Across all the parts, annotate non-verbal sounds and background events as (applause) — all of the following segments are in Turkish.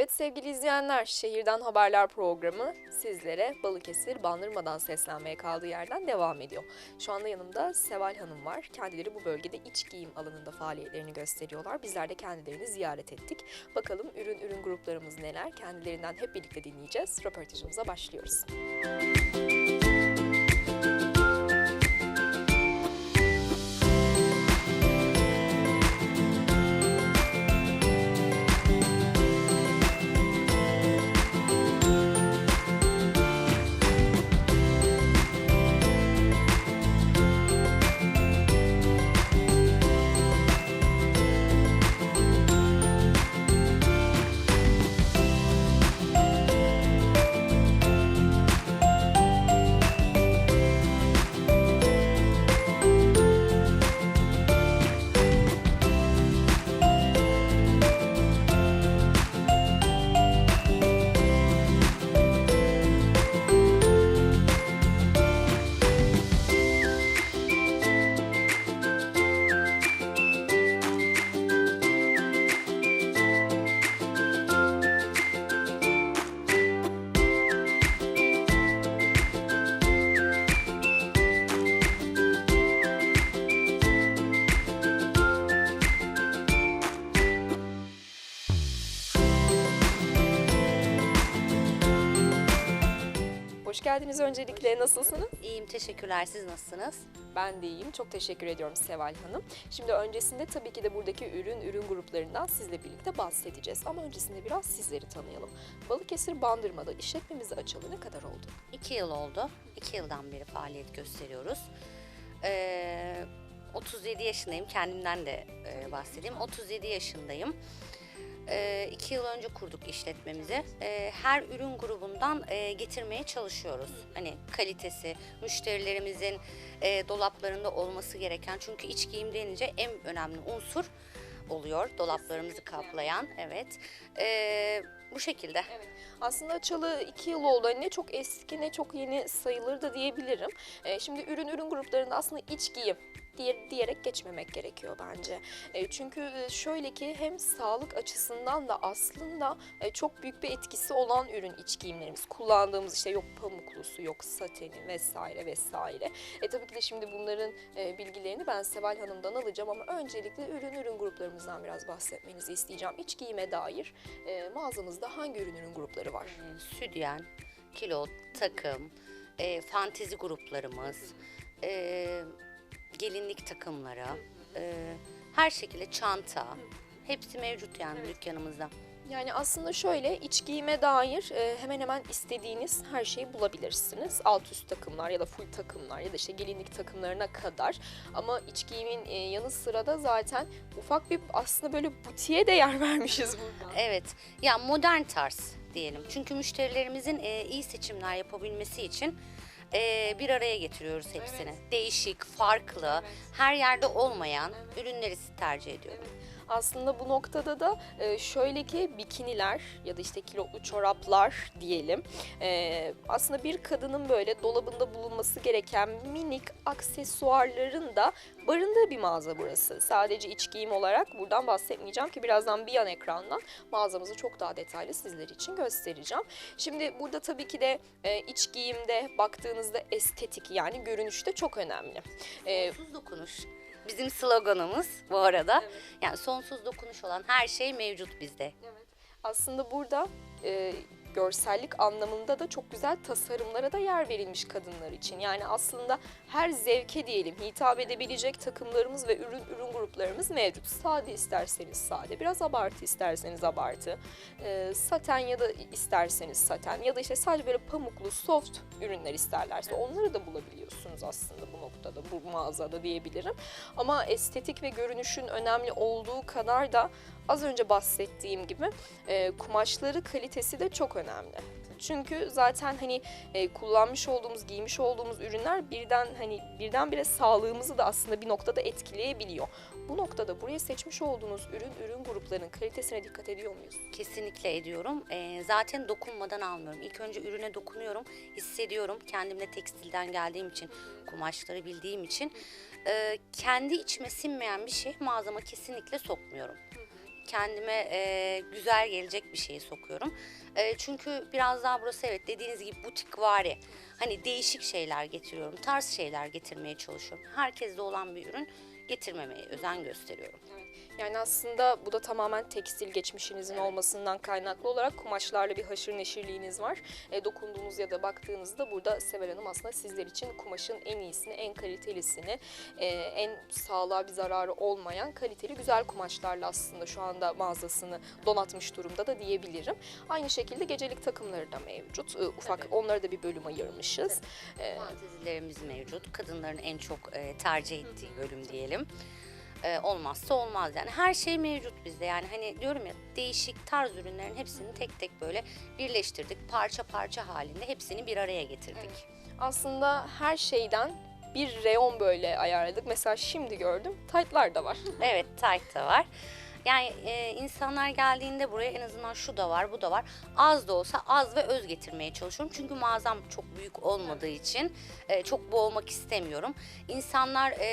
Evet sevgili izleyenler, Şehirden Haberler programı sizlere Balıkesir Bandırma'dan seslenmeye kaldığı yerden devam ediyor. Şu anda yanımda Seval Hanım var. Kendileri bu bölgede iç giyim alanında faaliyetlerini gösteriyorlar. Bizler de kendilerini ziyaret ettik. Bakalım ürün ürün gruplarımız neler? Kendilerinden hep birlikte dinleyeceğiz. Röportajımıza başlıyoruz. Hoş geldiniz öncelikle. Nasılsınız? İyiyim teşekkürler. Siz nasılsınız? Ben de iyiyim. Çok teşekkür ediyorum Seval Hanım. Şimdi öncesinde tabii ki de buradaki ürün ürün gruplarından sizle birlikte bahsedeceğiz. Ama öncesinde biraz sizleri tanıyalım. Balıkesir Bandırma'da işletmemizi açalı ne kadar oldu? İki yıl oldu. İki yıldan beri faaliyet gösteriyoruz. Ee, 37 yaşındayım. Kendimden de e, bahsedeyim. 37 yaşındayım. Ee, iki yıl önce kurduk işletmemizi. Ee, her ürün grubundan e, getirmeye çalışıyoruz. Hani kalitesi, müşterilerimizin e, dolaplarında olması gereken. Çünkü iç giyim denince en önemli unsur oluyor. Dolaplarımızı kaplayan. Evet. Ee, bu şekilde. Aslında açalı iki yıl oldu. Hani Ne çok eski ne çok yeni sayılır da diyebilirim. Ee, şimdi ürün ürün gruplarında aslında iç giyim diye, diyerek geçmemek gerekiyor bence. E, çünkü e, şöyle ki hem sağlık açısından da aslında e, çok büyük bir etkisi olan ürün iç giyimlerimiz. Kullandığımız işte yok pamuklusu, yok sateni vesaire vesaire. E tabii ki de şimdi bunların e, bilgilerini ben Seval Hanım'dan alacağım ama öncelikle ürün ürün gruplarımızdan biraz bahsetmenizi isteyeceğim. İç giyime dair e, mağazamızda hangi ürün ürün grupları var? Ee, südyen, kilo, takım, e, fantezi gruplarımız, e, gelinlik takımları, e, her şekilde çanta, hepsi mevcut yani dükkanımızda. Yani aslında şöyle iç giyime dair e, hemen hemen istediğiniz her şeyi bulabilirsiniz. Alt üst takımlar ya da full takımlar ya da işte gelinlik takımlarına kadar. Ama iç giyimin e, yanı sıra da zaten ufak bir aslında böyle butiğe de yer (laughs) vermişiz burada. Evet, ya modern tarz diyelim. Çünkü müşterilerimizin e, iyi seçimler yapabilmesi için e, bir araya getiriyoruz hepsini. Değişik, farklı, her yerde olmayan ürünleri tercih ediyorum. Aslında bu noktada da e, şöyle ki bikiniler ya da işte kilotlu çoraplar diyelim. E, aslında bir kadının böyle dolabında bulunması gereken minik aksesuarların da barındığı bir mağaza burası. Sadece iç giyim olarak buradan bahsetmeyeceğim ki birazdan bir yan ekrandan mağazamızı çok daha detaylı sizler için göstereceğim. Şimdi burada tabii ki de e, iç giyimde baktığınızda estetik yani görünüşte çok önemli. E, dokunuş. Bizim sloganımız bu arada. Yani sonsuz dokunuş olan her şey mevcut bizde. Aslında burada e, görsellik anlamında da çok güzel tasarımlara da yer verilmiş kadınlar için. Yani aslında her zevke diyelim hitap edebilecek takımlarımız ve ürün ürün gruplarımız mevcut. Sade isterseniz sade, biraz abartı isterseniz abartı, e, saten ya da isterseniz saten ya da işte sadece böyle pamuklu soft ürünler isterlerse onları da bulabiliyorsunuz aslında bu noktada, bu mağazada diyebilirim. Ama estetik ve görünüşün önemli olduğu kadar da az önce bahsettiğim gibi e, kumaşları kalitesi de çok önemli. Çünkü zaten hani e, kullanmış olduğumuz, giymiş olduğumuz ürünler birden hani birdenbire sağlığımızı da aslında bir noktada etkileyebiliyor. Bu noktada buraya seçmiş olduğunuz ürün ürün gruplarının kalitesine dikkat ediyor muyuz? Kesinlikle ediyorum. Ee, zaten dokunmadan almıyorum. İlk önce ürüne dokunuyorum, hissediyorum. Kendimle tekstilden geldiğim için, kumaşları bildiğim için. Ee, kendi içime sinmeyen bir şey mağazama kesinlikle sokmuyorum. Kendime e, güzel gelecek bir şeyi sokuyorum. E, çünkü biraz daha burası evet dediğiniz gibi butik vari. Hani değişik şeyler getiriyorum, tarz şeyler getirmeye çalışıyorum. Herkeste olan bir ürün getirmemeye özen gösteriyorum. Yani aslında bu da tamamen tekstil geçmişinizin olmasından kaynaklı olarak kumaşlarla bir haşır neşirliğiniz var. E, dokunduğunuz ya da baktığınızda burada Seval Hanım aslında sizler için kumaşın en iyisini, en kalitelisini, e, en sağlığa bir zararı olmayan kaliteli güzel kumaşlarla aslında şu anda mağazasını donatmış durumda da diyebilirim. Aynı şekilde gecelik takımları da mevcut. E, ufak Evet. onlara da bir bölüm ayırmışız. E, Fantezilerimiz mevcut. Kadınların en çok e, tercih ettiği bölüm diyelim. E, olmazsa olmaz yani. Her şey mevcut bizde yani hani diyorum ya değişik tarz ürünlerin hepsini tek tek böyle birleştirdik. Parça parça halinde hepsini bir araya getirdik. aslında her şeyden bir reyon böyle ayarladık. Mesela şimdi gördüm taytlar da var. Evet tight da var. Yani e, insanlar geldiğinde buraya en azından şu da var, bu da var. Az da olsa az ve öz getirmeye çalışıyorum. Çünkü mağazam çok büyük olmadığı için e, çok boğmak istemiyorum. İnsanlar e,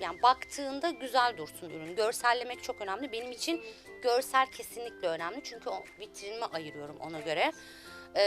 yani baktığında güzel dursun ürün. Görsellemek çok önemli. Benim için görsel kesinlikle önemli. Çünkü o vitrinimi ayırıyorum ona göre. E,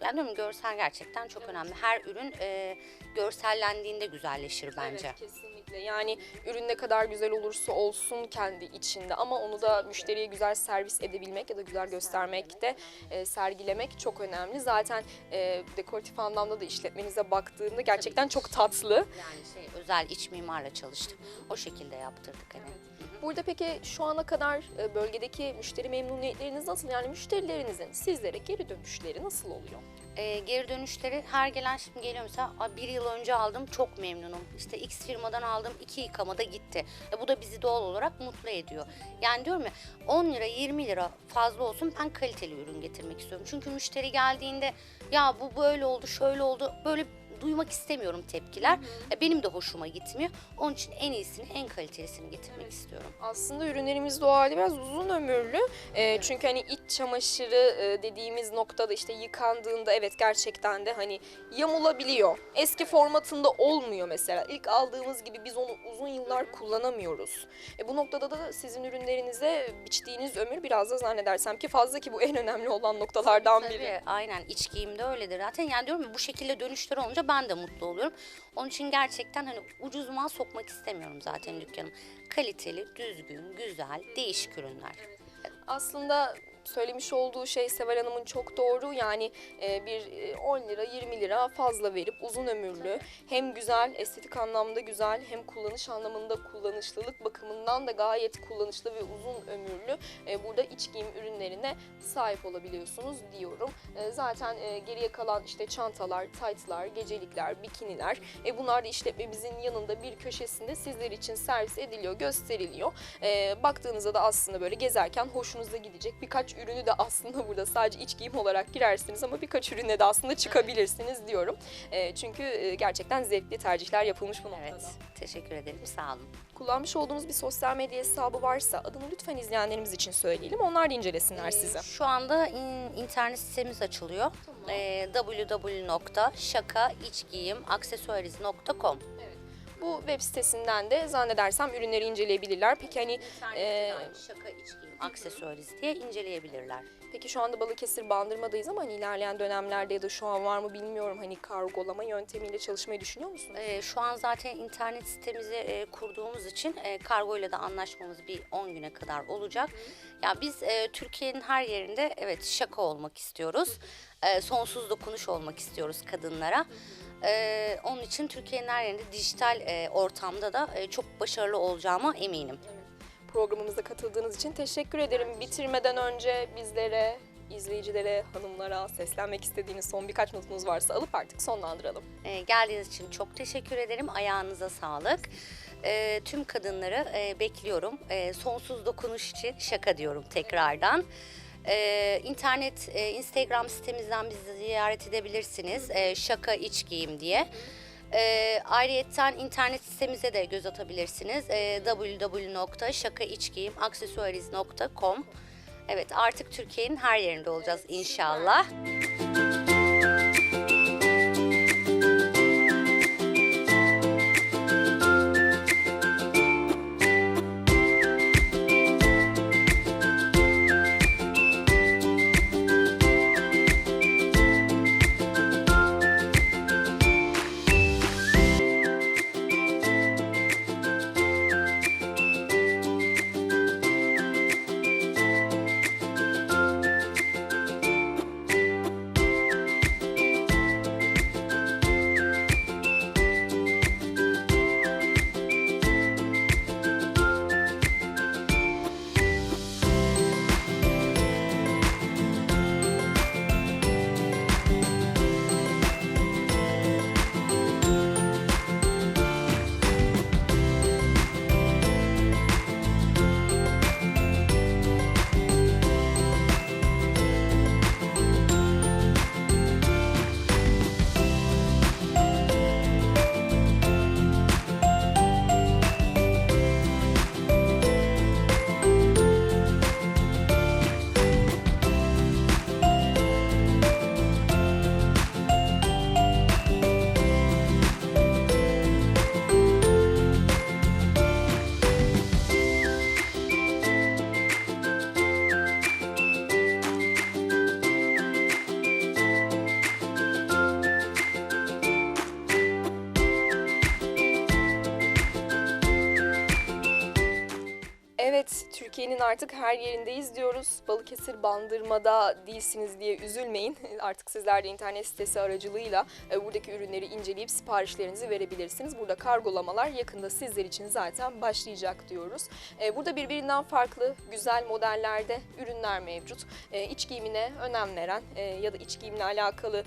yani diyorum görsel gerçekten çok önemli. Her ürün e, görsellendiğinde güzelleşir bence. Evet kesinlikle. Yani ürün ne kadar güzel olursa olsun kendi içinde ama onu da müşteriye güzel servis edebilmek ya da güzel göstermek de e, sergilemek çok önemli. Zaten e, dekoratif anlamda da işletmenize baktığımda gerçekten çok tatlı. Yani şey özel iç mimarla çalıştım. O şekilde yaptırdık hani. Burada peki şu ana kadar e, bölgedeki müşteri memnuniyetleriniz nasıl? Yani müşterilerinizin sizlere geri dönüşleri nasıl oluyor? Ee, geri dönüşleri her gelen şimdi geliyor mesela "Aa, bir yıl önce aldım çok memnunum. İşte X firmadan aldım iki yıkamada gitti. E, bu da bizi doğal olarak mutlu ediyor. Yani diyorum ya 10 lira 20 lira fazla olsun ben kaliteli ürün getirmek istiyorum. Çünkü müşteri geldiğinde ya bu böyle oldu şöyle oldu böyle duymak istemiyorum tepkiler. E, benim de hoşuma gitmiyor. Onun için en iyisini en kalitelisini getirmek istiyorum. Aslında ürünlerimiz doğal biraz uzun ömürlü. Ee, Çünkü hani iç çamaşırı e, dediğimiz noktada işte yıkandığında evet gerçekten de hani yamulabiliyor. Eski formatında olmuyor mesela. İlk aldığımız gibi biz onu uzun yıllar kullanamıyoruz. E, bu noktada da sizin ürünlerinize biçtiğiniz ömür biraz da zannedersem ki fazla ki bu en önemli olan noktalardan biri. Tabii aynen iç giyimde öyledir zaten. Yani diyorum ya bu şekilde dönüşler olunca ben de mutlu oluyorum. Onun için gerçekten hani ucuz mal sokmak istemiyorum zaten dükkanım. Kaliteli, düzgün, güzel, değişik ürünler. Aslında söylemiş olduğu şey Seval Hanım'ın çok doğru. Yani e, bir e, 10 lira 20 lira fazla verip uzun ömürlü hem güzel estetik anlamda güzel hem kullanış anlamında kullanışlılık bakımından da gayet kullanışlı ve uzun ömürlü e, burada iç giyim ürünlerine sahip olabiliyorsunuz diyorum. E, zaten e, geriye kalan işte çantalar, taytlar, gecelikler, bikiniler e, bunlar da işletmemizin yanında bir köşesinde sizler için servis ediliyor, gösteriliyor. E, baktığınızda da aslında böyle gezerken hoşunuza gidecek birkaç ürünü de aslında burada sadece iç giyim olarak girersiniz ama birkaç ürüne de aslında çıkabilirsiniz diyorum. E, çünkü e, gerçekten zevkli tercihler yapılmış bu noktada. Evet, teşekkür ederim. Sağ olun. Kullanmış olduğunuz bir sosyal medya hesabı varsa adını lütfen izleyenlerimiz için söyleyelim. Onlar da incelesinler sizi. Ee, Şu anda in- internet sitemiz açılıyor. Ee, www.şakaiçgiyimaksesuariz.com Bu web sitesinden de zannedersem ürünleri inceleyebilirler. Peki hani aynı şaka iç giyim aksesuariz diye inceleyebilirler. peki şu anda Balıkesir Bandırma'dayız ama hani ilerleyen dönemlerde ya da şu an var mı bilmiyorum hani kargolama yöntemiyle çalışmayı düşünüyor musunuz? Ee, şu an zaten internet sitemizi e, kurduğumuz için e, kargoyla da anlaşmamız bir 10 güne kadar olacak. Ya biz e, Türkiye'nin her yerinde evet şaka olmak istiyoruz. E, sonsuz dokunuş olmak istiyoruz kadınlara. E, onun için Türkiye'nin her yerinde dijital e, ortamda da e, çok başarılı olacağıma eminim. Programımıza katıldığınız için teşekkür ederim. Bitirmeden önce bizlere, izleyicilere, hanımlara seslenmek istediğiniz son birkaç notunuz varsa alıp artık sonlandıralım. E, geldiğiniz için çok teşekkür ederim. Ayağınıza sağlık. E, tüm kadınları e, bekliyorum. E, sonsuz dokunuş için şaka diyorum tekrardan. E, internet, e, Instagram sitemizden bizi ziyaret edebilirsiniz. E, şaka iç giyim diye. E, ayrıyeten internet sitemize de göz atabilirsiniz. E, www.şakaiçgiyim.aksesuariz.com Evet artık Türkiye'nin her yerinde olacağız inşallah. Türkiye'nin artık her yerindeyiz diyoruz. Balıkesir Bandırma'da değilsiniz diye üzülmeyin. (laughs) Artık sizler de internet sitesi aracılığıyla e, buradaki ürünleri inceleyip siparişlerinizi verebilirsiniz. Burada kargolamalar yakında sizler için zaten başlayacak diyoruz. E, Burada birbirinden farklı güzel modellerde ürünler mevcut. E, İç giyimine önem veren ya da iç giyimle alakalı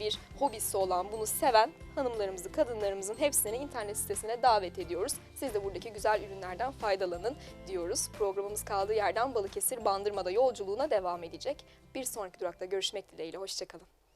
bir hobisi olan, bunu seven hanımlarımızı, kadınlarımızın hepsini internet sitesine davet ediyoruz. Siz de buradaki güzel ürünlerden faydalanın diyoruz. Programımız kaldığı yerden Balıkesir Bandırma'da yolculuğuna devam edecek. Bir sonraki durakta görüşmek dileğiyle. Hoşçakalın.